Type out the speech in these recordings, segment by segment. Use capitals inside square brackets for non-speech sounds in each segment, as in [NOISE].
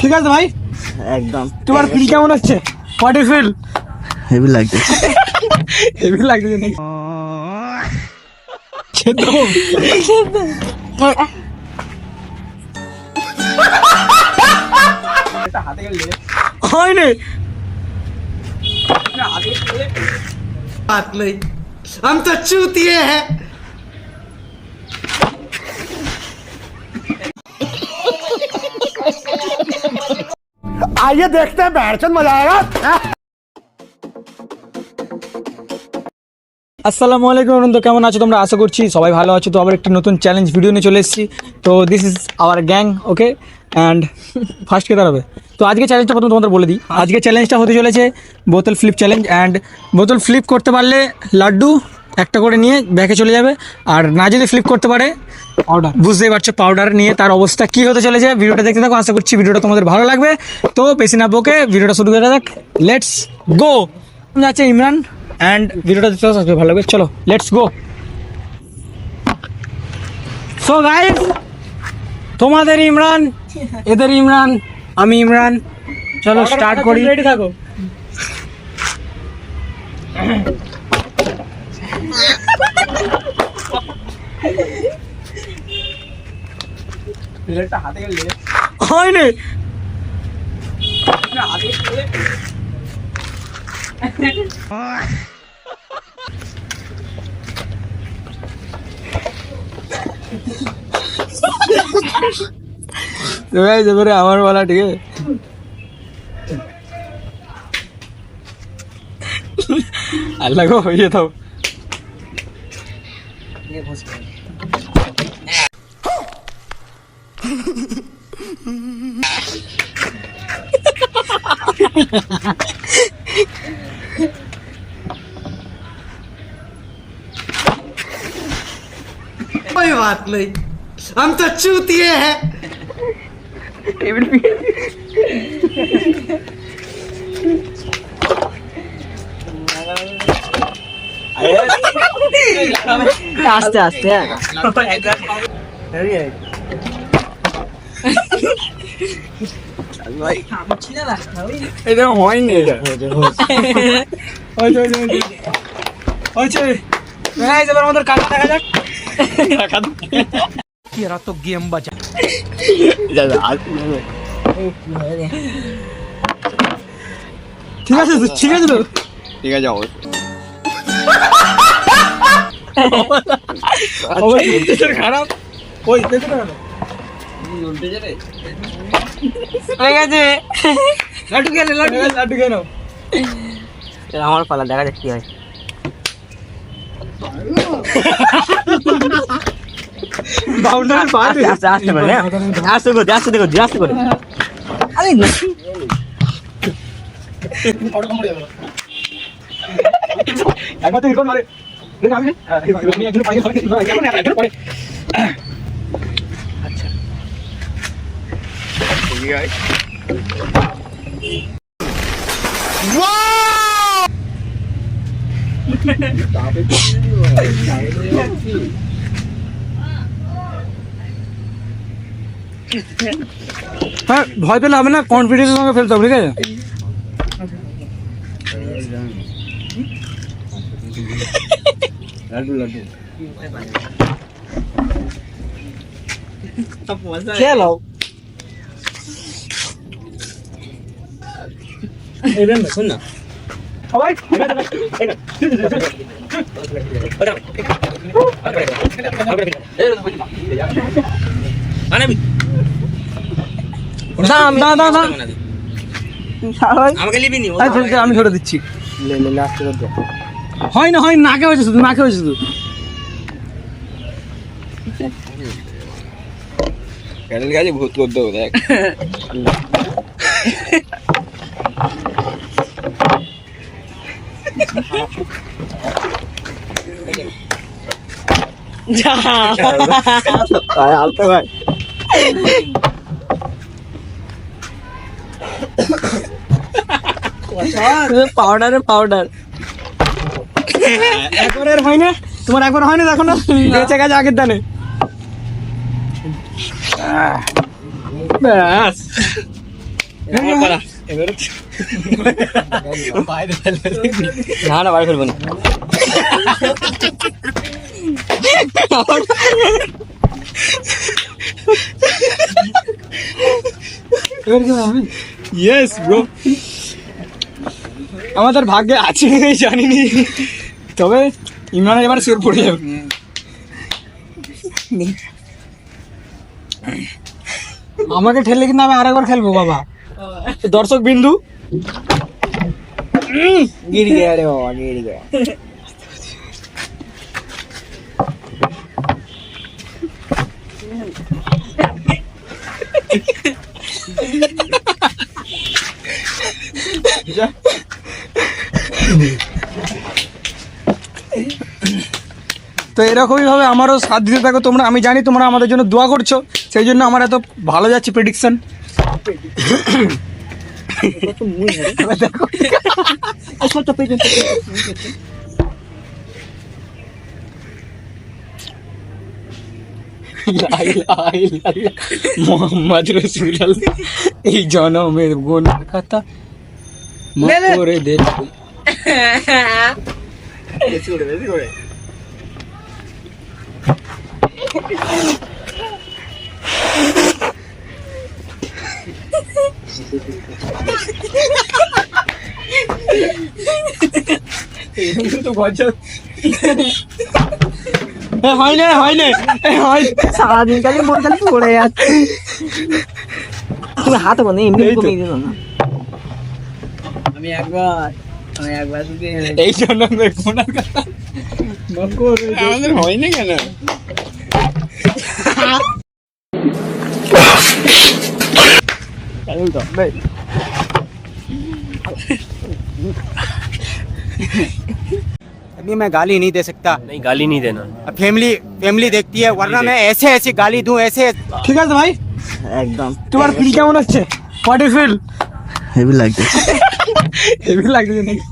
ঠিক আছে ভাই একদম তোমার ফিল কেমন হচ্ছে হোয়াট ইউ ফিল হেভি লাগতেছে হেভি লাগছে নাকি খেতে হয়নি बात नहीं हम तो चूतिए हैं आइए देखते हैं बैठचंद मजा आएगा আসসালামু আলাইকুম বন্ধু কেমন আছো তোমরা আশা করছি সবাই ভালো আছো তো আবার একটি নতুন চ্যালেঞ্জ ভিডিও নিয়ে চলে এসেছি তো this is our gang okay and first কে দাঁড়াবে তো আজকে চ্যালেঞ্জটা প্রথমে তোমাদের বলে দিই আজকে চ্যালেঞ্জটা হতে চলেছে বোতল ফ্লিপ চ্যালেঞ্জ অ্যান্ড বোতল ফ্লিপ করতে পারলে লাড্ডু একটা করে নিয়ে ব্যাকে চলে যাবে। আর না যদি ফ্লিপ করতে পারে পাউডার বুঝতেই পারছ পাউডার নিয়ে তার অবস্থা কি হতে চলেছে। ভিডিওটা দেখতে থাকো আশা করছি ভিডিওটা তোমাদের ভালো লাগবে। তো বেশি না বকে ভিডিওটা শুরু করে দেখ। লেটস গো যাচ্ছে ইমরান অ্যান্ড ভিডিওটা দেখতে থাকো, ভালো লাগবে। চলো লেটস গো সো গাইস তোমাদের ইমরান এদের ইমরান আমি ইমরান। চলো স্টার্ট করি। রেডি থাকো। হয়নি তো গাইস এবারে আমার বলা ঠিক আছে আল্লাহ গো ইয়ে बात नहीं हम तो चूतिए हैं আস্তে আস্তে এটা হয়নি এটা হয়েছে হয়েছে হয়েছে গাইস এবার আমাদের কাকা দেখা যাক এরা তো গেম বাজা ঠিক আছে ঠিক আছে তো ঠিক আছে অবশ্যই খারাপ আমার পালা দেখা যাক কি হয়। বাউন্ডারি পার আস্তে আস্তে করে হ্যাঁ? আস্তে করে আস্তে করে আস্তে করে। আরে না। একবার তো এরকম মারে দেখ আমি [LAUGHS] আমি একজন পাইয়ে ধরে এখন একজন পরে হ্যাঁ ভয় পেলে হবে না কনফিডেন্সের সঙ্গে ফেলতে হবে ঠিক আছে? শোন না। সবাই। না না না আমাকে লিবি নি ছোট ছোট, আমি ছোট দিচ্ছি। হয় না হয় না, নাকে হয়েছে শুধু নাকে হয়েছে শুধু। প্যানেল গাছে ভূত করতে হবে দেখ। আলতে ভাই। পাউডারে পাউডার একবারের হয় না? তোমার একবার হয় না দেখো না? বেঁচে গেছে আগের দানে। ব্যাস। না না বাইরে ফেলব না। ইয়েস ব্রো আমাদের ভাগ্যে আছে জানিনি। তবে ইমরানের এবার সুর পড়ে যাবে। আমাকে ঠেলে কিন্তু আমি আরেকবার খেলব, বাবা। দর্শক বিন্দু। বাবা Yeah. তো এরকমই ভাবে আমারও সাথ দিতে থাকো তোমরা। আমি জানি তোমরা আমাদের জন্য দোয়া করছ। সেই জন্য আমার এত ভালো যাচ্ছে প্রেডিকশন মোহাম্মদ রসুল এই জনমের গুণ কথা। করে দে তো গজব এ, হয় না হয় না এ, হয় সারাদিন খালি মন খালি পড়ে যাচ্ছে তুমি হাতে বন্ধ এমনি এই তো। কমিয়ে দিল না আমি একবার আমি একবার শুধু এই জন্য গুণার কথা মাফ করে দে। আমাদের হয় না কেন अभी मैं गाली नहीं दे सकता नहीं गाली नहीं देना फैमिली फैमिली देखती है वरना मैं ऐसे ऐसी गाली दूं ऐसे ঠিক আছে ভাই একদম তোমার ফিল কেমন হচ্ছে হোয়াট ইউ ফিল হেভি লাগছে হেভি লাগছে নাকি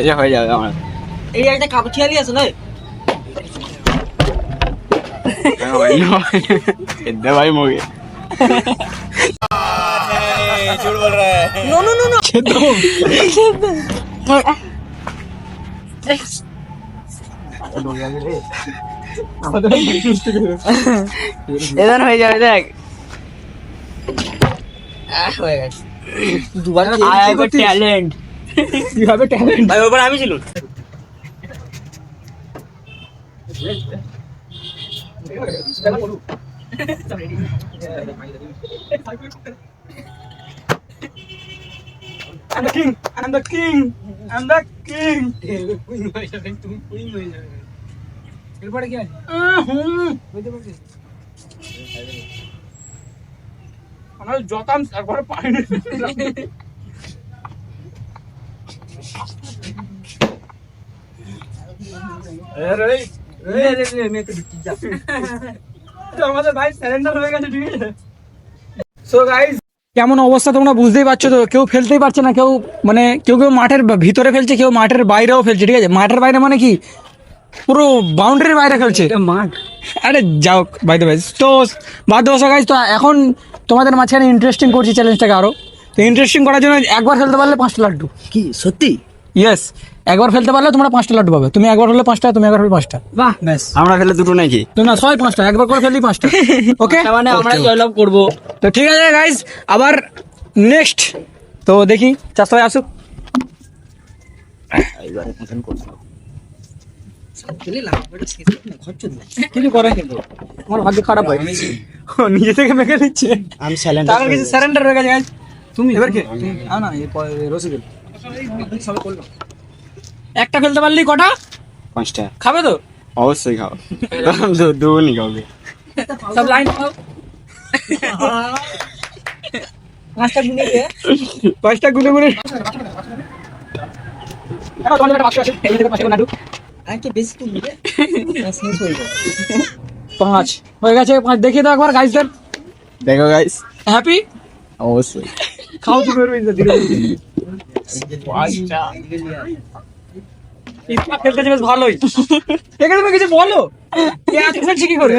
এটা হয়ে যাবে আমার। এই একটা কাপড় ছিয়ালি আছে না ভাই। মোগে নো নো নো নো এদান হয়ে যাবে দেখ। আহ, হয়ে গেছে। দুবার ট্যালেন্ট ট্যালেন্ট ভাই ওপর আমি ছিল। I'm the king. I'm the king. I'm the king. এরপরে কি আছে আমার যতাম একবারে পাইনি আমাদের ভাই স্যালেন্ডার হয়ে গেছে ঠিক আছে সো গাইস কেমন অবস্থা তোমরা বুঝতেই পারছ তো? কেউ ফেলতেই পারছে না কেউ মানে কেউ কেউ মাঠের ভিতরে ফেলছে কেউ মাঠের বাইরেও ফেলছে ঠিক আছে? মাঠের বাইরে মানে কি? পুরো বাউন্ডারির বাইরে খেলছে। মাঠ। আরে যাও বাইরে ভাই তো বাদ দেওয়া গাইজ তো এখন তোমাদের মাঝখানে ইন্টারেস্টিং করছি চ্যালেঞ্জটাকে আরও। তো ইন্টারেস্টিং করার জন্য একবার ফেলতে পারলে পাঁচটা লাড্ডু। কি সত্যি? ইয়েস একবার ফেলতে পারলে তোমরা পাঁচটা লাড্ডু পাবে। তুমি একবার হলে পাঁচটা তুমি একবার হলে পাঁচটা। বাহ। ব্যাস। আমরা ফেলে দুটো নাকি? তুমি না ছয় পাঁচটা একবার করে ফেললেই পাঁচটা। [LAUGHS] ওকে মানে আমরা জয়লাভ করব। তো ঠিক আছে গাইজ আবার নেক্সট তো দেখি চাষা আসুক। কিছু করে কিন্তু। আমার ভাগ্য খারাপ হয়। নিজে থেকে মেখে নিচ্ছে। हम টাকার কিছু স্যারেন্ডার হয়ে গেছে guys। তুমি এবার কে? না না এ রসিদুল করল একটা ফেলতে পারলি কটা? পাঁচটা। খাবে তো? অবশ্যই খাও দু- দুগুনি খাবে। সব লাইন খাও পাঁচটা গুনে পাঁচটা গুনে গুনে বাক্স। আজকে বেশি তুমি [LAUGHS] শেষ হয়ে যাবে। পাঁচ। হয়ে গেছে পাঁচ। দেখিয়ে দাও একবার গাইজদের দেখো গাইস হ্যাপি অবশ্যই। খাও তুমি ধীরে ধীরে। ইস্পাত খেলতেছে বেশ ভালোই। এখানে তুমি কিছু বলো? এ এত কি করে?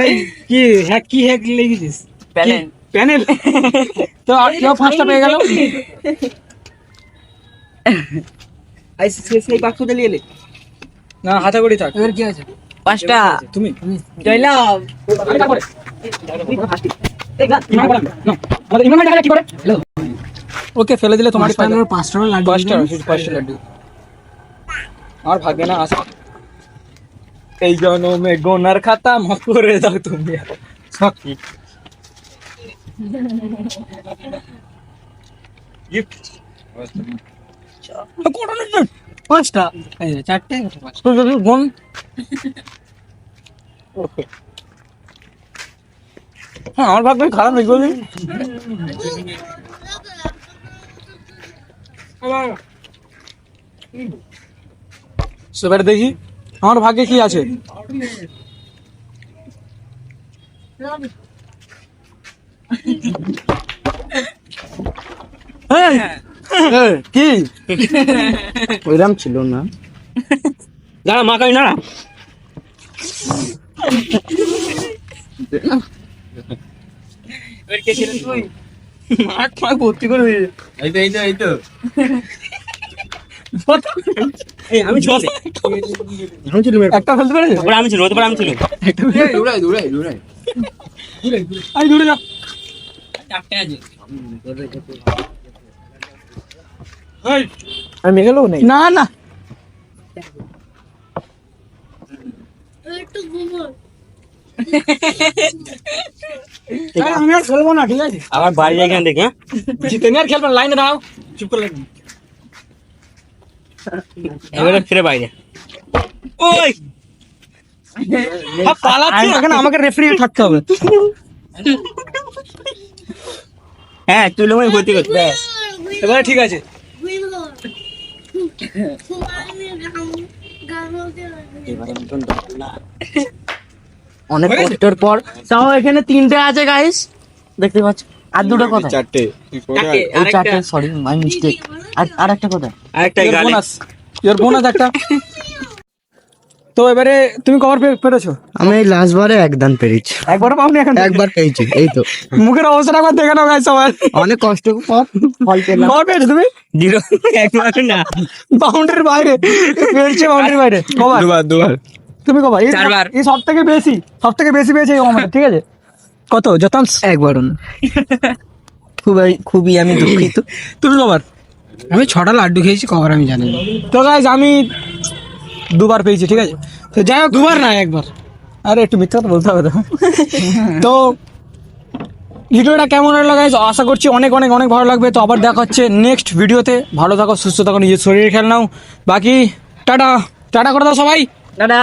কি হ্যাক কি হ্যাক লেগেছিস Panel. প্যানেল [LAUGHS] তো আর কেউ ফার্স্টটা পেয়ে গেল? আই সেই বাক্সটা নিয়ে এলে না হাতে করি থাক। এবার কি আছে? পাঁচটা। তুমি। জয়লাভ। ওকে ফেলে দিলে তোমার পাঁচটা লাড্ডু পাঁচটা পাঁচটা লাড্ডু। আর ভাগ্যে না আসে এই জন্মে গোনার খাতা মাফ করে দাও তুমি গিফট [LAUGHS] পাঁচটা? চারটে? পাঁচটা গোন হ্যাঁ আমার ভাগ্য খারাপ নেই বলি এবার দেখি আমার ভাগ্যে কি আছে? হ্যাঁ। কি? [LAUGHS] ওইরাম ছিল না। দাঁড়া মা কাই না আমি ছিল একটা ফেলতে পেরেছে আমি ছিল আমি ছিল দৌড়াই দৌড়াই দৌড়াই। আই দূরে যা। এই, আমি গেল নাই না না একটু ঘুমো আরে, আমি আর খেলব না ঠিক আছে আবার বাড়ি যাই এখান থেকে হ্যাঁ জিতে নিয়ে আর খেলব না লাইনে দাঁড়াও চুপ করে লাগবে এবারে ফিরে বাইরে ওই হ্যাঁ, পালাচ্ছি এখানে আমাকে রেফারি থাকতে হবে হ্যাঁ তুই লোক ভর্তি করতে ব্যাস এবারে ঠিক আছে ঘুমো ঘুমালে গাম গাম হতে [LAUGHS] অনেক কষ্টের পর। তাও এখানে তিনটে আছে গাইস দেখতে পাচ্ছ? আর দুটো কথা চারটে। চারটে সরি মাই মিস্টেক আর আর একটা কথা আরেকটা বোনাস ইয়ার বোনাস একটা। তো এবারে তুমি কভার পেরেছ? আমি এই লাস্ট বারে একদান পেরেছি। একবারও পাওনি এখন? একবার পেয়েছি এই তো। মুখের অবস্থাটা একবার দেখে নাও গাইস সবাই। অনেক কষ্ট পর ফল পেলাম কভার পেয়েছ তুমি? জিরো একবার না। বাউন্ডারির বাইরে। পেয়েছে বাউন্ডারির বাইরে। কভার। দুবার দুবার। তুমি কভার? এই চারবার। এই সব থেকে বেশি সব থেকে বেশি পেয়েছে এই আমাদের ঠিক আছে? কত? যতাংশ একবারও না। খুবই খুবই আমি দুঃখিত। তুমি কভার? আমি ছটা লাড্ডু খেয়েছি কবার আমি জানি না। তো গাইজ আমি দুবার পেয়েছি ঠিক আছে? তো যাই হোক দুবার না একবার। আরে একটু মিথ্যা কথা বলতে হবে তো। [LAUGHS] তো ভিডিওটা কেমন লাগল গাইজ আশা করছি অনেক অনেক অনেক ভালো লাগবে। তো আবার দেখা হচ্ছে নেক্সট ভিডিওতে। ভালো থাকো সুস্থ থাকো নিজের শরীর খেয়াল নাও। বাকি টাটা। টাটা করে দাও সবাই। দাদা